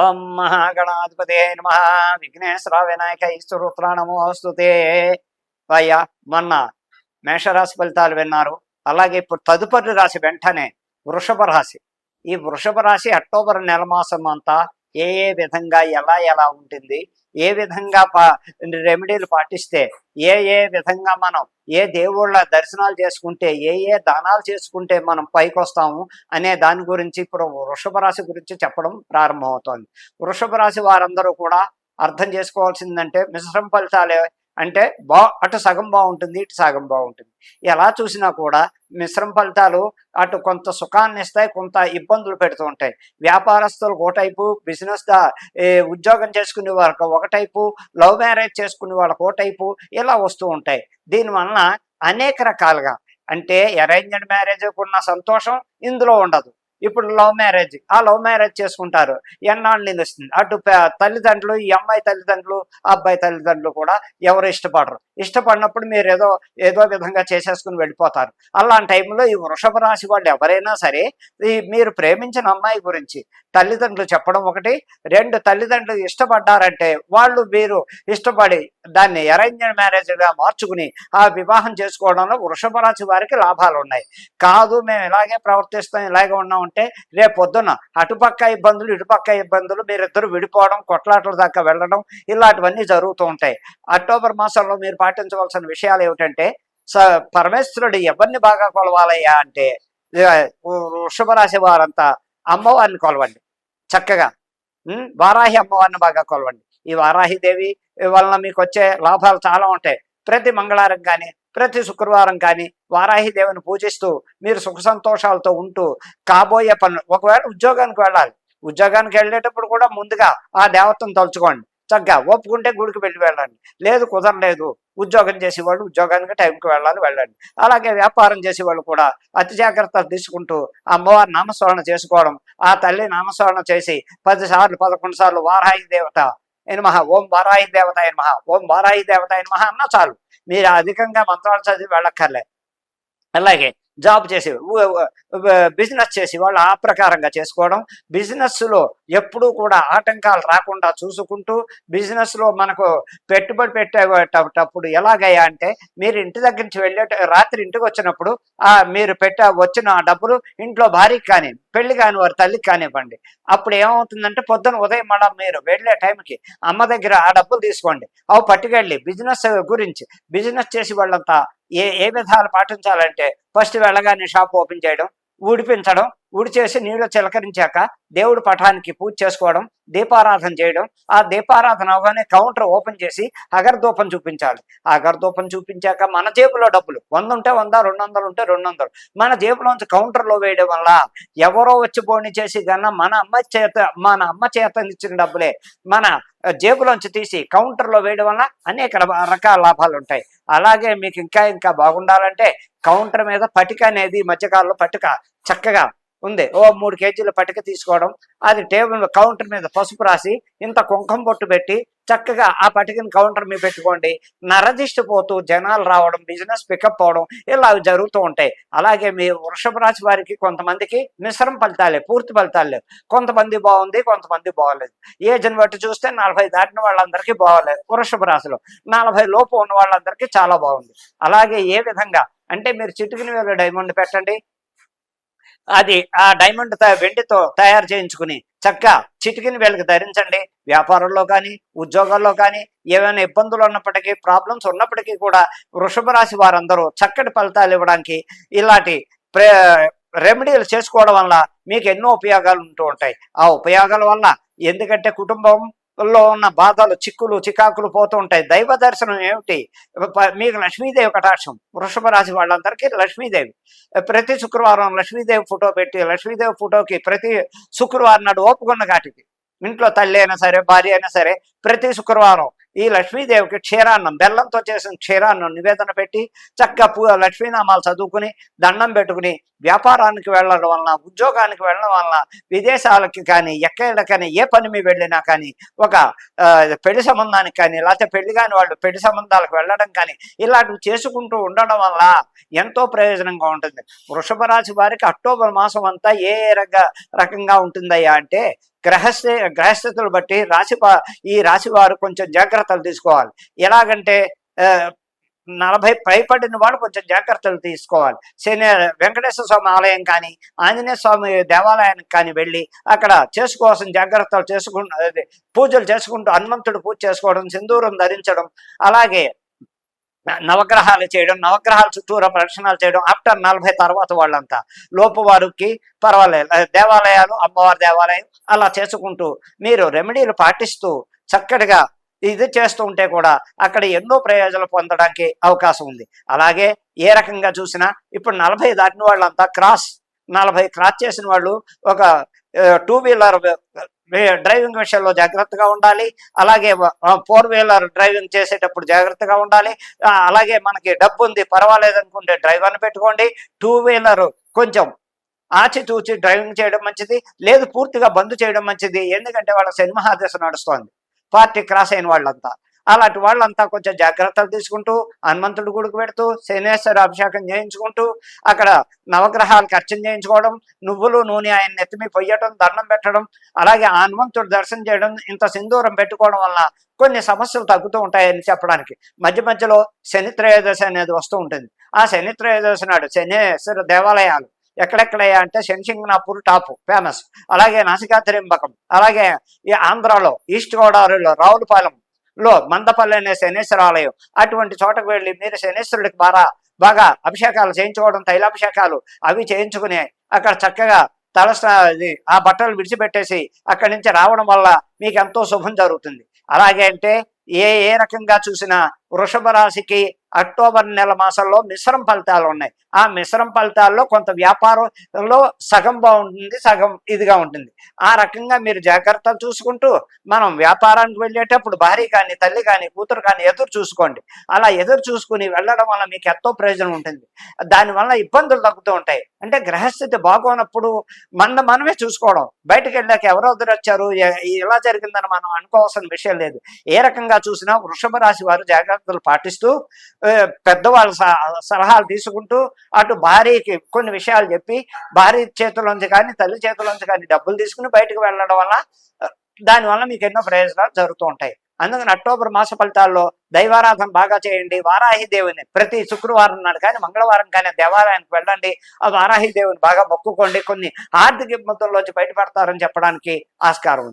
ఓం మహాగణాధిపతే నమ. విఘ్నేశ్వర వినాయక ఈశ్వరుత్ర నమోస్తుతే అయ్యా మొన్న మేషరాశి ఫలితాలు విన్నారు. అలాగే ఇప్పుడు తదుపరి రాశి వెంటనే వృషభ రాశి. ఈ వృషభ రాశి అక్టోబర్ నెల మాసం అంతా ఏ ఏ విధంగా ఎలా ఎలా ఉంటుంది ఏ విధంగా పా రెమెడీలు పాటిస్తే ఏ ఏ విధంగా మనం ఏ దేవుళ్ళ దర్శనాలు చేసుకుంటే ఏ ఏ దానాలు చేసుకుంటే మనం పైకి వస్తాము అనే దాని గురించి ఇప్పుడు వృషభ రాశి గురించి చెప్పడం ప్రారంభమవుతోంది. వృషభ రాశి వారందరూ కూడా అర్థం చేసుకోవాల్సిందంటే మిశ్రమ ఫలితాలే అంటే బా అటు సగం బాగుంటుంది ఇటు సగం బాగుంటుంది. ఎలా చూసినా కూడా మిశ్రమ ఫలితాలు అటు కొంత సుఖాన్ని ఇస్తాయి కొంత ఇబ్బందులు పెడుతూ ఉంటాయి. వ్యాపారస్తులకు ఒక టైపు బిజినెస్ ఉద్యోగం చేసుకునే వాళ్ళకి ఒక టైపు లవ్ మ్యారేజ్ చేసుకునే వాళ్ళకి ఒక టైపు ఇలా వస్తూ ఉంటాయి. దీనివలన అనేక రకాలుగా అంటే అరేంజ్డ్ మ్యారేజ్కి ఉన్న సంతోషం ఇందులో ఉండదు. ఇప్పుడు లవ్ మ్యారేజ్. ఆ లవ్ మ్యారేజ్ చేసుకుంటారు. ఎన్నాళ్ళు వస్తుంది అటు తల్లిదండ్రులు ఈ అమ్మాయి తల్లిదండ్రులు అబ్బాయి తల్లిదండ్రులు కూడా ఎవరు ఇష్టపడరు. ఇష్టపడినప్పుడు మీరు ఏదో ఏదో విధంగా చేసేసుకుని వెళ్ళిపోతారు. అలాంటి టైంలో ఈ వృషభ రాశి వాళ్ళు ఎవరైనా సరే ఈ మీరు ప్రేమించిన అమ్మాయి గురించి తల్లిదండ్రులు చెప్పడం ఒకటి రెండు తల్లిదండ్రులు ఇష్టపడ్డారంటే వాళ్ళు మీరు ఇష్టపడి దాన్ని అరేంజ్డ్ మ్యారేజ్గా మార్చుకుని ఆ వివాహం చేసుకోవడంలో వృషభ రాశి వారికి లాభాలు ఉన్నాయి. కాదు మేము ఇలాగే ప్రవర్తిస్తాం ఇలాగే ఉన్నామంటే రేపు పొద్దున్న అటుపక్క ఇబ్బందులు ఇటుపక్క ఇబ్బందులు మీరిద్దరు విడిపోవడం కొట్లాటల దాకా వెళ్ళడం ఇలాంటివన్నీ జరుగుతూ ఉంటాయి. అక్టోబర్ మాసంలో మీరు పాటించవలసిన విషయాలు ఏమిటంటే స పరమేశ్వరుడు ఎవరిని బాగా కొలవాలయ్యా అంటే వృషభరాశి వారంతా అమ్మవారిని కొలవండి. చక్కగా. వారాహి అమ్మవారిని బాగా కొలవండి. ఈ వారాహి దేవి వలన మీకు వచ్చే లాభాలు చాలా ఉంటాయి. ప్రతి మంగళవారం కానీ ప్రతి శుక్రవారం కానీ వారాహి దేవుని పూజిస్తూ మీరు సుఖ సంతోషాలతో ఉంటూ కాబోయే పనులు ఒకవేళ ఉద్యోగానికి వెళ్ళాలి. ఉద్యోగానికి వెళ్ళేటప్పుడు కూడా ముందుగా ఆ దేవతను తలుచుకోండి. చక్కగా ఒప్పుకుంటే గుడికి వెళ్ళి వెళ్ళండి. లేదు కుదరలేదు. ఉద్యోగం చేసేవాళ్ళు ఉద్యోగానికి టైంకి వెళ్ళాలి వెళ్ళండి. అలాగే వ్యాపారం చేసేవాళ్ళు కూడా అతి జాగ్రత్తలు తీసుకుంటూ అమ్మవారి నామస్మరణ చేసుకోవడం ఆ తల్లి నామస్మరణ చేసి పది సార్లు పదకొండు సార్లు వారాయి దేవత మహా ఓం వారాయి దేవత మహా ఓం వారాయి దేవత మహా అన్నా చాలు. మీరు అధికంగా మంత్రాలు చదివి వెళ్ళక్కర్లే. అలాగే జాబ్ చేసి బిజినెస్ చేసి వాళ్ళు ఆ ప్రకారంగా చేసుకోవడం బిజినెస్లో ఎప్పుడూ కూడా ఆటంకాలు రాకుండా చూసుకుంటూ బిజినెస్లో మనకు పెట్టుబడి పెట్టేటప్పుడు ఎలాగయ్యా అంటే మీరు ఇంటి దగ్గర నుంచి వెళ్ళే రాత్రి ఇంటికి వచ్చినప్పుడు ఆ మీరు పెట్ట వచ్చిన డబ్బులు ఇంట్లో భార్యకి కానీ పెళ్ళి కాని వారి తల్లికి కానివ్వండి. అప్పుడు ఏమవుతుందంటే పొద్దున ఉదయం మళ్ళీ మీరు వెళ్ళే టైంకి అమ్మ దగ్గర ఆ డబ్బులు తీసుకోండి. అవి పట్టుకెళ్ళి బిజినెస్ గురించి బిజినెస్ చేసి వాళ్ళంతా ఏ ఏ విధాలు పాటించాలంటే ఫస్ట్ వెళ్ళగానే షాప్ ఓపెన్ చేయడం ఊడిపించడం ఊడి చేసి నీళ్ళు చిలకరించాక దేవుడి పటానికి పూజ చేసుకోవడం దీపారాధన చేయడం. ఆ దీపారాధన అవగానే కౌంటర్ ఓపెన్ చేసి అగరదూపం చూపించాలి. అగరదూపం చూపించాక మన జేబులో డబ్బులు వంద ఉంటే వంద రెండు వందలు ఉంటే రెండు వందలు. మన జేబులోంచి కౌంటర్లో వేయడం వల్ల ఎవరో వచ్చి పోనీ చేసి కన్నా మన అమ్మ చేత మన అమ్మ చేత ఇచ్చిన డబ్బులే. మన జేబులోంచి తీసి కౌంటర్లో వేయడం వల్ల అనేక రకాల లాభాలు ఉంటాయి. అలాగే మీకు ఇంకా ఇంకా బాగుండాలంటే కౌంటర్ మీద పటిక అనేది మధ్యకాలంలో పటిక చక్కగా ఉంది. ఓ మూడు కేజీల పటిక తీసుకోవడం అది టేబుల్ కౌంటర్ మీద పసుపు రాసి ఇంత కుంకం బొట్టు పెట్టి చక్కగా ఆ పటికని కౌంటర్ మీద పెట్టుకోండి. నరదిష్టి పోతూ జనాలు రావడం బిజినెస్ పికప్ అవడం ఇలా అవి జరుగుతూ ఉంటాయి. అలాగే మీ వృషభ రాశి వారికి కొంతమందికి మిశ్రమ ఫలితాలే పూర్తి ఫలితాలే కొంతమంది బాగుంది కొంతమంది బాగోలేదు. ఏజ్ని బట్టి చూస్తే నలభై దాటిన వాళ్ళందరికీ బాగోలేదు వృషభ రాశిలో. నలభై లోపు ఉన్న వాళ్ళందరికీ చాలా బాగుంది. అలాగే ఏ విధంగా? అంటే మీరు చిటుకుని వేలు డైమండ్ పెట్టండి అది ఆ డైమండ్ త- వెండితో తయారు చేయించుకుని చక్కగా చిటికిని వీళ్ళకి ధరించండి. వ్యాపారంలో కానీ ఉద్యోగాల్లో కానీ ఏమైనా ఇబ్బందులు ఉన్నప్పటికీ ప్రాబ్లమ్స్ ఉన్నప్పటికీ కూడా వృషభ రాశి వారందరూ చక్కటి ఫలితాలు ఇవ్వడానికి ఇలాంటి ప్రే రెమెడీలు చేసుకోవడం వల్ల మీకు ఎన్నో ఉపయోగాలు ఉంటూ ఉంటాయి. ఆ ఉపయోగాల వల్ల ఎందుకంటే కుటుంబం లో ఉన్న బాధలు చిక్కులు చికాకులు పోతూ ఉంటాయి. దైవ దర్శనం ఏమిటి? మీకు లక్ష్మీదేవి కటాక్షం. వృషభ రాశి వాళ్ళందరికీ లక్ష్మీదేవి. ప్రతి శుక్రవారం లక్ష్మీదేవి ఫోటో పెట్టి లక్ష్మీదేవి ఫోటోకి ప్రతి శుక్రవారం నాడు ఓపుకున్న కాటికి. ఇంట్లో తల్లి అయినా సరే భార్య అయినా సరే ప్రతి శుక్రవారం ఈ లక్ష్మీదేవికి క్షీరాన్నం బెల్లంతో చేసిన క్షీరాన్నం నివేదన పెట్టి చక్కగా పూ లక్ష్మీనామాలు చదువుకుని దండం పెట్టుకుని వ్యాపారానికి వెళ్ళడం వలన ఉద్యోగానికి వెళ్ళడం వలన విదేశాలకి కానీ ఎక్కడ కానీ ఏ పని మీద వెళ్ళినా కానీ ఒక పెళ్ళి సంబంధానికి కానీ లేకపోతే పెళ్ళి కాని వాళ్ళు పెళ్ళి సంబంధాలకు వెళ్ళడం కానీ ఇలాంటివి చేసుకుంటూ ఉండడం వల్ల ఎంతో ప్రయోజనంగా ఉంటుంది. వృషభ రాశి వారికి అక్టోబర్ మాసం అంతా ఏ రక రకంగా ఉంటుందయ్యా అంటే గ్రహస్థి గ్రహస్థితులు బట్టి రాశి ఈ రాశి వారు కొంచెం జాగ్రత్తలు తీసుకోవాలి. ఎలాగంటే నలభై పైపడిన వాళ్ళు కొంచెం జాగ్రత్తలు తీసుకోవాలి. శని వెంకటేశ్వర స్వామి ఆలయం కానీ ఆంజనేయ స్వామి దేవాలయానికి కానీ వెళ్ళి అక్కడ చేసుకోవాల్సిన జాగ్రత్తలు చేసుకుంటు పూజలు చేసుకుంటూ హనుమంతుడు పూజ చేసుకోవడం సింధూరం ధరించడం అలాగే నవగ్రహాలు చేయడం నవగ్రహాల చుట్టూరా ప్రదక్షిణాలు చేయడం ఆఫ్టర్ నలభై తర్వాత వాళ్ళంతా లోపు వారికి పర్వాలేదు. దేవాలయాలు అమ్మవారి దేవాలయం అలా చేసుకుంటూ మీరు రెమెడీలు పాటిస్తూ చక్కటిగా ఇది చేస్తూ ఉంటే కూడా అక్కడ ఎన్నో ప్రయోజనాలు పొందడానికి అవకాశం ఉంది. అలాగే ఏ రకంగా చూసినా ఇప్పుడు నలభై దాటిన వాళ్ళంతా క్రాస్ నలభై క్రాస్ చేసిన వాళ్ళు ఒక టూ వీలర్ డ్రైవింగ్ విషయంలో జాగ్రత్తగా ఉండాలి. అలాగే ఫోర్ వీలర్ డ్రైవింగ్ చేసేటప్పుడు జాగ్రత్తగా ఉండాలి. అలాగే మనకి డబ్బు ఉంది పర్వాలేదు అనుకుంటే డ్రైవర్ని పెట్టుకోండి. టూ వీలర్ కొంచెం ఆచితూచి డ్రైవింగ్ చేయడం మంచిది. లేదు పూర్తిగా బంద్ చేయడం మంచిది. ఎందుకంటే వాళ్ళ సినిమా ఆదేశం నడుస్తోంది. పార్టీ క్రాస్ అయిన వాళ్ళంతా. అలాంటి వాళ్ళంతా కొంచెం జాగ్రత్తలు తీసుకుంటూ హనుమంతుడి గుడికి పెడుతూ శనేశ్వర అభిషేకం చేయించుకుంటూ అక్కడ నవగ్రహాలకు అర్చన చేయించుకోవడం నువ్వులు నూనె ఆయన నెత్తిమి పొయ్యడం దండం పెట్టడం అలాగే హనుమంతుడు దర్శనం చేయడం ఇంత సింధూరం పెట్టుకోవడం వల్ల కొన్ని సమస్యలు తగ్గుతూ ఉంటాయని చెప్పడానికి. మధ్య మధ్యలో శని త్రయోదశి అనేది వస్తూ ఉంటుంది. ఆ శని త్రయోదశి నాడు శనేశ్వర దేవాలయాలు ఎక్కడెక్కడయ్యా అంటే శనిసింగనాపూర్ టాప్ ఫేమస్. అలాగే నాసికాత్రింబకం అలాగే ఈ ఆంధ్రాలో ఈస్ట్ గోదావరిలో రావులపాలెం లో మందపల్లి అనే శనేశ్వర ఆలయం అటువంటి చోటకు వెళ్ళి మీరు శనేశ్వరుడికి బాగా బాగా అభిషేకాలు చేయించుకోవడం తైలాభిషేకాలు అవి చేయించుకుని అక్కడ చక్కగా తలస్నా ఆ బట్టలు విడిచిపెట్టేసి అక్కడి నుంచి రావడం వల్ల మీకు ఎంతో శుభం జరుగుతుంది. అలాగే అంటే ఏ ఏ రకంగా చూసినా వృషభ రాశికి అక్టోబర్ నెల మాసంలో మిశ్రమ ఫలితాలు ఉన్నాయి. ఆ మిశ్రమ ఫలితాల్లో కొంత వ్యాపారంలో సగం బాగుంటుంది సగం ఇదిగా ఉంటుంది. ఆ రకంగా మీరు జాగ్రత్తలు చూసుకుంటూ మనం వ్యాపారానికి వెళ్ళేటప్పుడు భార్య కానీ తల్లి కానీ కూతురు కానీ ఎదురు చూసుకోండి. అలా ఎదురు చూసుకుని వెళ్ళడం వల్ల మీకు ఎంతో ప్రయోజనం ఉంటుంది. దానివల్ల ఇబ్బందులు తగ్గుతూ ఉంటాయి. అంటే గ్రహస్థితి బాగోనప్పుడు మన మనమే చూసుకోవడం. బయటకు వెళ్ళాక ఎవరో ఎదురు వచ్చారు ఇలా జరిగిందని మనం అనుకోవాల్సిన విషయం లేదు. ఏ రకంగా చూసినా వృషభ రాశి వారు జాగ్రత్తలు పాటిస్తూ పెద్దవాళ్ళ స- సలహాలు తీసుకుంటూ అటు భార్యకి కొన్ని విషయాలు చెప్పి భార్య చేతుల్లోంచి కానీ తల్లి చేతుల్లోంచి కానీ డబ్బులు తీసుకుని బయటకు వెళ్ళడం వల్ల దానివల్ల మీకు ఎన్నో ప్రయోజనాలు జరుగుతూ ఉంటాయి. అందుకని అక్టోబర్ మాస ఫలితాల్లో దైవారాధన బాగా చేయండి. వారాహి దేవుని ప్రతి శుక్రవారం నాడు కానీ మంగళవారం కానీ దేవాలయానికి వెళ్ళండి. ఆ వారాహి దేవుని బాగా మొక్కుకోండి. కొన్ని ఆర్థిక ఇబ్బందుల్లోంచి బయటపడతారని చెప్పడానికి ఆస్కారం ఉంది.